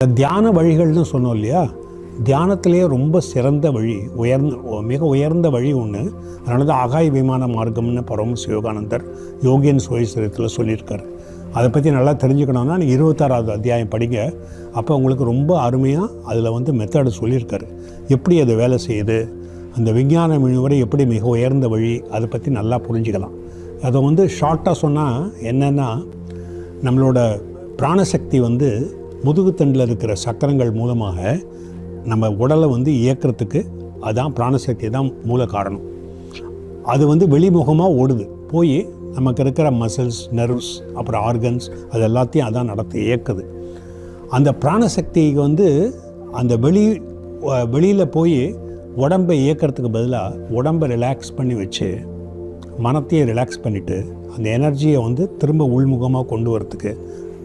இந்த தியான வழிகள்னு சொன்னோம் இல்லையா? தியானத்திலேயே ரொம்ப சிறந்த வழி உயர்ந்த மிக உயர்ந்த வழி ஒன்று அதனால தான் ஆகாய விமான மார்க்கம்னு பரம சிவகானந்தர் யோகியன் சுயசரித்தில் சொல்லியிருக்கார். அதை பற்றி நல்லா தெரிஞ்சுக்கணும்னா நீங்கள் இருபத்தாறாவது அத்தியாயம் படிங்க. அப்போ உங்களுக்கு ரொம்ப அருமையாக அதில் வந்து மெத்தடு சொல்லியிருக்காரு. எப்படி அது வேலை செய்யுது? அந்த விஞ்ஞான வரை எப்படி மிக உயர்ந்த வழி? அதை பற்றி நல்லா புரிஞ்சுக்கலாம். அதை வந்து ஷார்ட்டாக சொன்னால் என்னென்னா நம்மளோட பிராணசக்தி வந்து முதுகுத்தண்டில் இருக்கிற சக்கரங்கள் மூலமாக நம்ம உடலை வந்து இயக்கிறதுக்கு அதான் பிராணசக்தி தான் மூல காரணம். அது வந்து வெளிமுகமாக ஓடுது. போய் நமக்கு இருக்கிற மசில்ஸ் நர்வ்ஸ் அப்புறம் ஆர்கன்ஸ் அது எல்லாத்தையும் அதான் நடத்தி இயக்குது. அந்த பிராணசக்திக்கு வந்து அந்த வெளி வெளியில் போய் உடம்பை இயக்கிறதுக்கு பதிலாக உடம்பை ரிலாக்ஸ் பண்ணி வச்சு மனத்தையே ரிலாக்ஸ் பண்ணிவிட்டு அந்த எனர்ஜியை வந்து திரும்ப உள்முகமாக கொண்டு வரத்துக்கு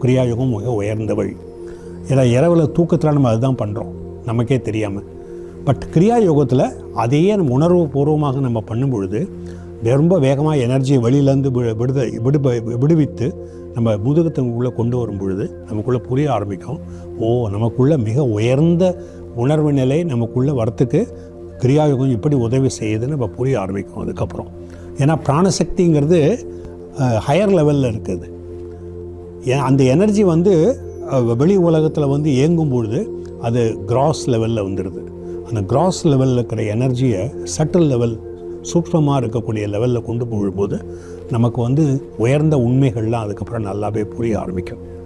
கிரியாயுகம் மிக உயர்ந்த வழி. ஏன்னா இரவில் தூக்கத்தில் நம்ம அதுதான் பண்ணுறோம் நமக்கே தெரியாமல் பட் கிரியா யோகத்தில் அதையே நம்ம உணர்வு பூர்வமாக நம்ம பண்ணும் பொழுது ரொம்ப வேகமாக எனர்ஜியை வெளியிலேருந்து விடுத விடு விடுவித்து நம்ம முதுகத்தனுக்குள்ளே கொண்டு வரும் பொழுது நமக்குள்ளே புரிய ஆரம்பிக்கும். ஓ நமக்குள்ளே மிக உயர்ந்த உணர்வு நிலை நமக்குள்ளே வரத்துக்கு கிரியாயோகம் எப்படி உதவி செய்யுதுன்னு நம்ம புரிய ஆரம்பிக்கும் அதுக்கப்புறம். ஏன்னா பிராணசக்திங்கிறது ஹையர் லெவலில் இருக்குது. ஏன் அந்த எனர்ஜி வந்து வெளி உலகத்தில் வந்து இயங்கும் பொழுது அது கிராஸ் லெவலில் வந்துடுது அந்த கிராஸ் லெவலில் இருக்கிற எனர்ஜியை சட்டில் லெவல் சூக்ஷமாக இருக்கக்கூடிய லெவலில் கொண்டு போகும்போது நமக்கு வந்து உயர்ந்த உண்மைகள்லாம் அதுக்கப்புறம் நல்லாவே புரிய ஆரம்பிக்கும்.